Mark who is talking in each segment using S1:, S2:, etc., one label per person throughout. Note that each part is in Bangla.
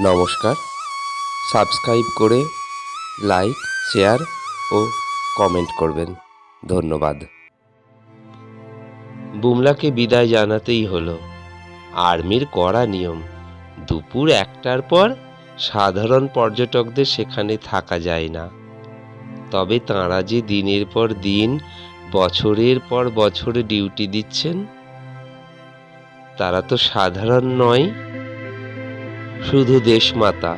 S1: নমস্কার। সাবস্ক্রাইব করে লাইক, শেয়ার ও কমেন্ট করবেন। ধন্যবাদ। বুমলাকে বিদায় জানাতেই হলো। আর্মির কড়া নিয়ম, দুপুর একটার পর সাধারণ পর্যটকদের সেখানে থাকা যায় না। তবে তাঁরা যে দিনের পর দিন, বছরের পর বছর ডিউটি দিচ্ছেন, তারা তো সাধারণ নয়। শুধু দেশমাতা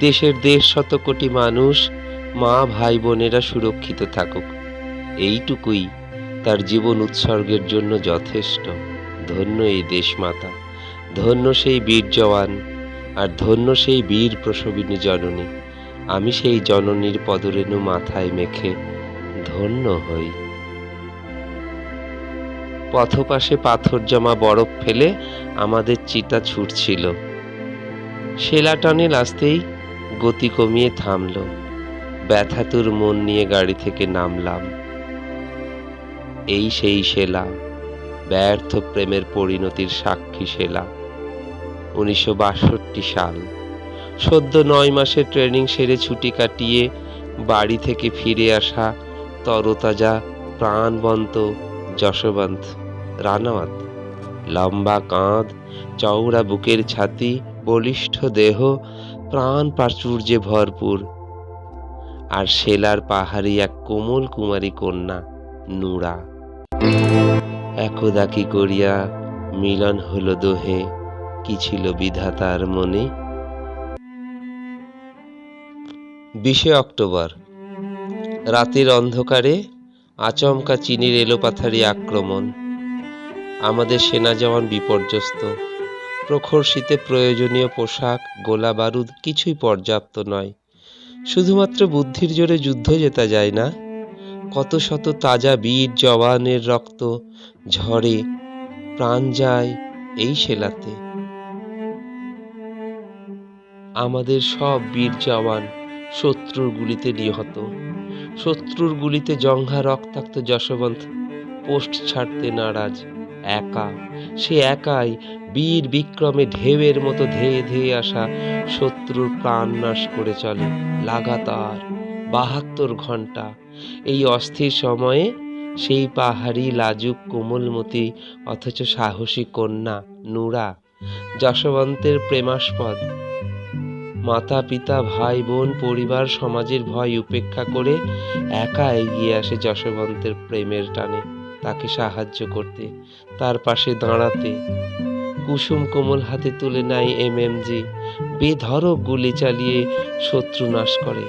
S1: দেশের দেড় শত কোটি মানুষ, মা, ভাই, বোনেরা সুরক্ষিত থাকুক। এইটুকুই তার জীবন উৎসর্গের জন্য যথেষ্ট। ধন্য এই দেশমাতা ধন্য সেই বীর জওয়ান। আর ধন্য সেই বীর প্রসবিনী জননী। আমি সেই জননীর পদরেণু মাথায় মেখে ধন্য হই। পথপাশে পাথর জমা বরফ ফেলে আমাদের চিতা ছুটছিল। শেলা টানেল আসতেই গতি কমিয়ে থামল। ব্যথাতুর মন নিয়ে গাড়ি থেকে নামলাম। এই সেই শেলা, ব্যর্থ প্রেমের পরিণতির সাক্ষী শেলা। উনিশশো বাষট্টি সাল। সদ্য নয় মাসের ট্রেনিং সেরে ছুটি কাটিয়ে বাড়ি থেকে ফিরে আসা তরতাজা, প্রাণবন্ত যশবন্ত রানাওয়াত। লম্বা কাঁধ, চওড়া বুকের ছাতি বলিষ্ঠ দেহ, প্রাণ প্রাচুর্যে ভরপুর। আর শেলার পাহাড়ি এক কোমল কুমারী কন্যা নুরা একদা কি করিয়া মিলন হলো দোহে, কি ছিল বিধাতার মনে? বিশে অক্টোবর, রাতের অন্ধকারে আচমকা চীনের এলোপাথারি আক্রমণ। আমাদের সেনা জওয়ান বিপর্যস্ত। প্রখর শীতে প্রয়োজনীয় পোশাক, গোলা বারুদ কিছুই পর্যাপ্ত নয়। শুধুমাত্র বুদ্ধির জোরে যুদ্ধ জেতা যায় না। কত শত তাজা বীর জওয়ানের রক্ত ঝরে প্রাণ যায় এই সেলাতে আমাদের সব বীর জওয়ান শত্রুর গুলিতে নিহত। শত্রুর গুলিতে জঙ্ঘা রক্তাক্ত যশবন্ত পোস্ট ছাড়তে নারাজ। একা। সে একাই বীর বিক্রমে ঢেউয়ের মতো ধেয়ে ধেয়ে আসা শত্রুর প্রাণ নাশ করে চলে লাগাতার বাহাত্তর ঘণ্টা এই অস্থির সময়ে সেই পাহাড়ি, লাজুক, কোমলমতি, অথচ সাহসী কন্যা নুরা যশবন্তের প্রেমাস্পদ। মাতা পিতা ভাই বোন পরিবার, সমাজের ভয় উপেক্ষা করে একা এগিয়ে আসে যশবন্তের প্রেমের টানে। তাকে সাহায্য করতে। তার পাশে দাঁড়াতে কুসুম কোমল হাতে তুলে নেয় এমএমজি। বেধড়ক গুলি চালিয়ে শত্রু নাশ করে।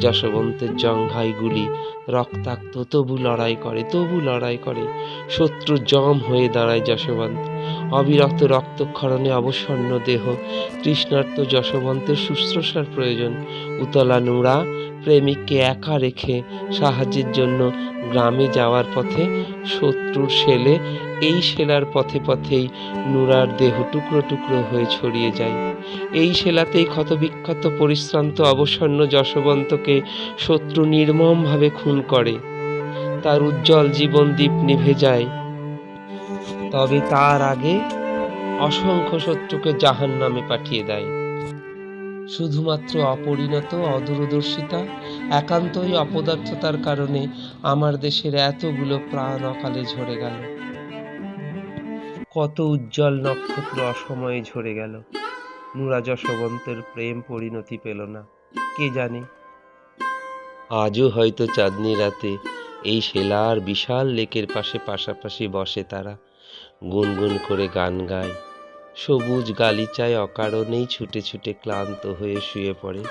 S1: যশবন্তের জঙ্ঘাই গুলি, রক্তাক্ত, তবু লড়াই করে, তবু লড়াই করে। শত্রু জম হয়ে দাঁড়ায় যশবন্ত। অবিরক্ত রক্তক্ষরণে অবসন্ন দেহ, তৃষ্ণার্ত যশবন্তের শুশ্রূষার প্রয়োজন। উতলা নুরা প্রেমিককে একা রেখে সাহায্যের জন্য গ্রামে যাওয়ার পথে শত্রুর শেলে, এই শেলার পথে পথেই নুরার দেহ টুকরো টুকরো হয়ে ছড়িয়ে যায়। এই শেলাতেই ক্ষতবিক্ষত, পরিশ্রান্ত, অবসন্ন যশবন্তকে শত্রু নির্মমভাবে খুন করে। তার উজ্জ্বল জীবন দ্বীপ নিভে যায়। তবে তার আগে অসংখ্য শত্রুকে জাহান নামে পাঠিয়ে দেয়। শুধুমাত্র অপরিণত, অদূরদর্শিতা, একান্তই অপদার্থতার কারণে আমার দেশের এতগুলো প্রাণ অকালে ঝরে গেল। কত উজ্জ্বল নক্ষত্র অসময়ে ঝরে গেল। নুরা যশবন্তের প্রেম পরিণতি পেল না। কে জানে? আজও হয়তো চাঁদনি রাতে এই শেলার বিশাল লেকের পাশে পাশাপাশি বসে তারা। গুনগুন করে গান গায়। সবুজ গালিচায় অকারণেই ছুটে ছুটে ক্লান্ত হয়ে শুয়ে পড়ে।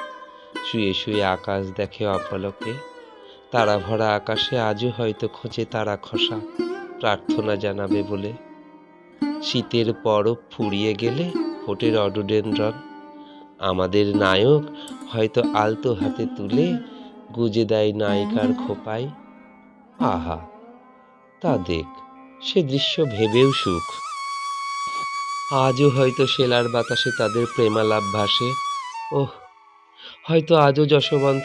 S1: শুয়ে শুয়ে আকাশ দেখে অপলকে। তারা ভরা আকাশে আজও হয়তো খোঁজে তারা খসা, প্রার্থনা জানাবে বলে। শীতের বরফ ফুরিয়ে গেলে ফোটে রডোডেনড্রন আমাদের নায়ক হয়তো আলতো হাতে তুলে গুজে দেয় নায়িকার খোপায়। আহা, তা দেখ, সে দৃশ্য ভেবেও সুখ। আজও হয়তো শেলার বাতাসে তাদের প্রেমালাপ ভাসে। ওহ, হয়তো আজও যশবন্ত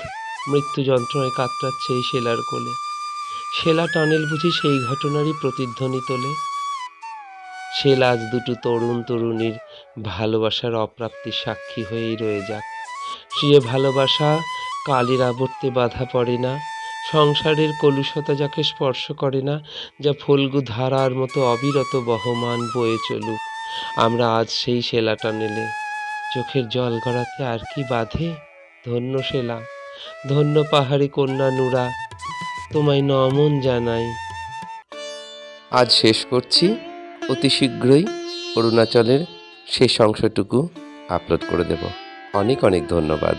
S1: মৃত্যু যন্ত্রণায় কাতরাচ্ছে এই শেলার কোলে। শেলা টানেল বুঝি সেই ঘটনারই প্রতিধ্বনি তোলে। সে আজ দুটো তরুণ তরুণীর ভালোবাসার অপ্রাপ্তির সাক্ষী হয়েই রয়ে যাক। সে ভালোবাসা কালের আবর্তে বাধা পড়ে না, সংসারের কলুষতা যাকে স্পর্শ করে না, যা ফল্গু ধারার মতো অবিরত বহমান বয়ে চলুক। আমরা আজ সেই শেলাটা নেলে। চোখের জল গড়াতে আর কি বাধে? ধন্য শেলা, ধন্য পাহাড়ি কন্যা নুরা, তোমায় নমন জানাই। আজ শেষ করছি। অতি শীঘ্রই অরুণাচলের শেষ অংশটুকু আপলোড করে দেব। অনেক অনেক ধন্যবাদ।